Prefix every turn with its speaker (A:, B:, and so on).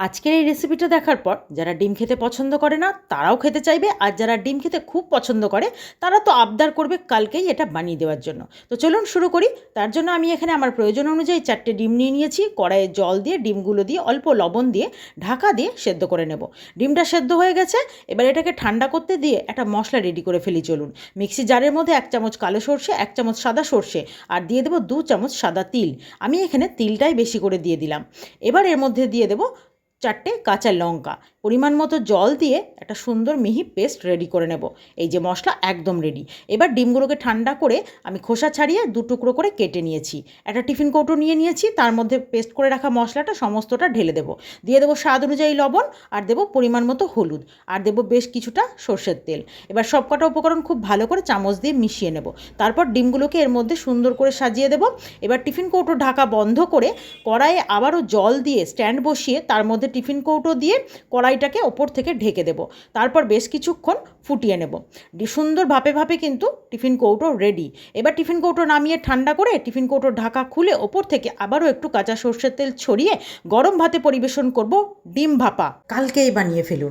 A: আজকের এই রেসিপিটা দেখার পর যারা ডিম খেতে পছন্দ করে না, তারাও খেতে চাইবে। আর যারা ডিম খেতে খুব পছন্দ করে, তারা তো আবদার করবে কালকেই এটা বানিয়ে দেওয়ার জন্য। তো চলুন শুরু করি। তার জন্য আমি এখানে আমার প্রয়োজন অনুযায়ী চারটে ডিম নিয়ে নিয়েছি। কড়াইয়ে জল দিয়ে, ডিমগুলো দিয়ে, অল্প লবণ দিয়ে, ঢাকা দিয়ে সেদ্ধ করে নেব। ডিমটা সেদ্ধ হয়ে গেছে। এবার এটাকে ঠান্ডা করতে দিয়ে একটা মশলা রেডি করে ফেলি চলুন। মিক্সি জারের মধ্যে এক চামচ কালো সর্ষে, এক চামচ সাদা সর্ষে আর দিয়ে দেবো দু চামচ সাদা তিল। আমি এখানে তিলটাই বেশি করে দিয়ে দিলাম। এবার এর মধ্যে দিয়ে দেবো চারটে কাঁচা লঙ্কা। পরিমাণ মতো জল দিয়ে একটা সুন্দর মিহি পেস্ট রেডি করে নেব। এই যে মশলা একদম রেডি এবার ডিমগুলোকে ঠান্ডা করে আমি খোসা ছাড়িয়ে দু টুকরো করে কেটে নিয়েছি। একটা টিফিন কৌটো নিয়ে নিয়েছি, তার মধ্যে পেস্ট করে রাখা মশলাটা সমস্তটা ঢেলে দেবো। দিয়ে দেবো স্বাদ অনুযায়ী লবণ আর দেবো পরিমাণ মতো হলুদ। আর দেবো বেশ কিছুটা সর্ষের তেল। এবার সব কটা উপকরণ খুব ভালো করে চামচ দিয়ে মিশিয়ে নেব। তারপর ডিমগুলোকে এর মধ্যে সুন্দর করে সাজিয়ে দেবো। এবার টিফিন কৌটো ঢাকা বন্ধ করে কড়াইয়ে আবারও জল দিয়ে স্ট্যান্ড বসিয়ে তার মধ্যে টিফিন কৌটো দিয়ে কড়াইটাকে ওপর থেকে ঢেকে দেবো। তারপর বেশ কিছুক্ষণ ফুটিয়ে নেব। সুন্দর ভাপে ভাপে কিন্তু টিফিন কৌটো রেডি এবার টিফিন কৌটো নামিয়ে ঠান্ডা করে টিফিন কৌটোর ঢাকা খুলে ওপর থেকে আবারও একটু কাঁচা সর্ষের তেল ছড়িয়ে গরম ভাতে পরিবেশন করব ডিম ভাপা। কালকেই বানিয়ে ফেলুন।